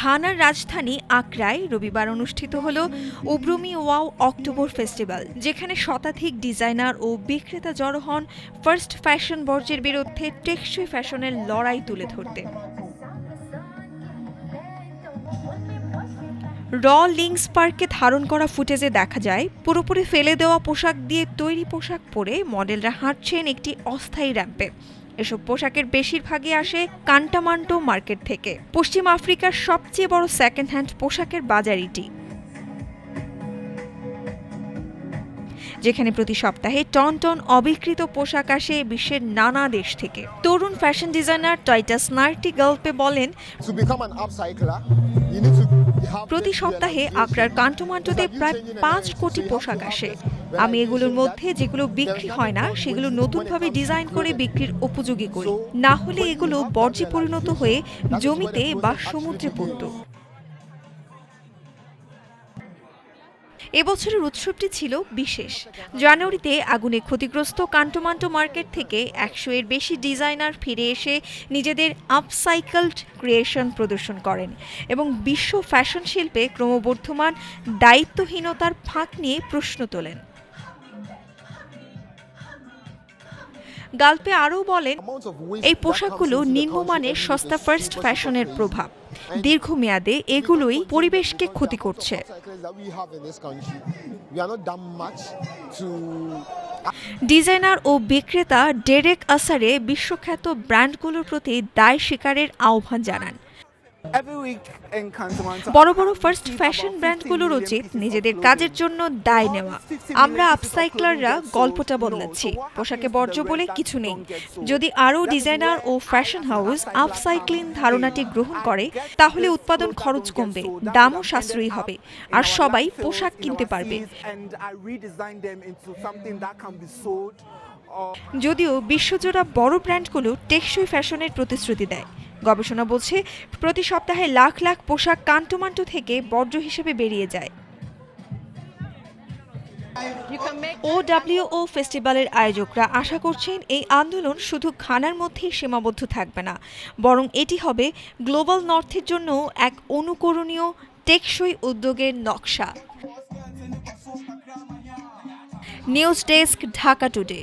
ঘানার রাজধানী আক্রায় রবিবার অনুষ্ঠিত হল উব্রুমি ওয়াও অক্টোবর ফেস্টিভ্যাল, যেখানে শতাধিক ডিজাইনার ও বিক্রেতা জড়ো হন ফার্স্ট ফ্যাশন বর্জ্যের বিরুদ্ধে টেকসই ফ্যাশনের লড়াই তুলে ধরতে। র লিংস পার্কে ধারণ করা ফুটেজে দেখা যায়, পুরোপুরি ফেলে দেওয়া পোশাক দিয়ে তৈরি পোশাক পরে মডেলরা হাঁটছেন একটি অস্থায়ী র্যাম্পে। এসব পোশাকের বেশিরভাগই আসে কান্টামান্টো মার্কেট থেকে। পশ্চিম আফ্রিকার সবচেয়ে বড় সেকেন্ড হ্যান্ড পোশাকের বাজার এটি যেখানে প্রতি সপ্তাহে টন টন অবিকৃত পোশাক আসে বিশ্বের নানা দেশ থেকে। তরুণ ফ্যাশন ডিজাইনার টাইটাস নার্টি গল্পে বলেন প্রতি সপ্তাহে আগ্রার কান্টোমান্টোতে প্রায় পাঁচ কোটি পোশাক আসে। আমি এগুলোর মধ্যে যেগুলো বিক্রি হয় না, সেগুলো নতুনভাবে ডিজাইন করে বিক্রির উপযোগী করি। না হলে এগুলো বর্জ্যে পরিণত হয়ে জমিতে বা সমুদ্রে পড়ত। এবছরের উৎসবটি ছিল বিশেষ। জানুয়ারিতে আগুনে ক্ষতিগ্রস্ত কান্টোমান্টো মার্কেট থেকে একশো এর বেশি ডিজাইনার ফিরে এসে নিজেদের আপসাইকেলড ক্রিয়েশন প্রদর্শন করেন এবং বিশ্ব ফ্যাশন শিল্পে ক্রমবর্ধমান দায়িত্বহীনতার ফাঁক নিয়ে প্রশ্ন তোলেন। গালপে আরও বলেন এই পোশাকগুলো নিম্নমানের সস্তা ফার্স্ট ফ্যাশনের প্রভাব। দীর্ঘমেয়াদে এগুলোই পরিবেশকে ক্ষতি করছে। ডিজাইনার ও বিক্রেতা ডেরেক আসারে বিশ্বখ্যাত ব্র্যান্ডগুলোর প্রতি দায় শিকারের আহ্বান জানান। বড় বড় ফার্স্ট ফ্যাশন ব্র্যান্ডগুলোর উচিত নিজেদের কাজের জন্য দায় নেওয়া। আমরা আপসাইক্লাররা গল্পটা বদলাচ্ছি। পোশাকে বর্জ্য বলে কিছু নেই। যদি আরও ডিজাইনার ও ফ্যাশন হাউস আপসাইক্লিং ধারণাটি গ্রহণ করে তাহলে উৎপাদন খরচ কমবে দামও সাশ্রয়ী হবে। আর সবাই পোশাক কিনতে পারবে. Or যদিও বিশ্বজোড়া বড় ব্র্যান্ডগুলো টেকসই ফ্যাশনের প্রতিশ্রুতি দেয়। গবেষণা বলছে, প্রতি সপ্তাহে লাখ লাখ পোশাক কান্টোমান্টো থেকে বর্জ্য হিসেবে বেরিয়ে যায়। ও ডাব্লিউও ফেস্টিভ্যালের আয়োজকরা আশা করছেন এই আন্দোলন শুধু খানার মধ্যেই সীমাবদ্ধ থাকবে না, বরং এটি হবে গ্লোবাল নর্থের জন্য এক অনুকরণীয় টেকসই উদ্যোগের নকশা। News desk Dhaka today.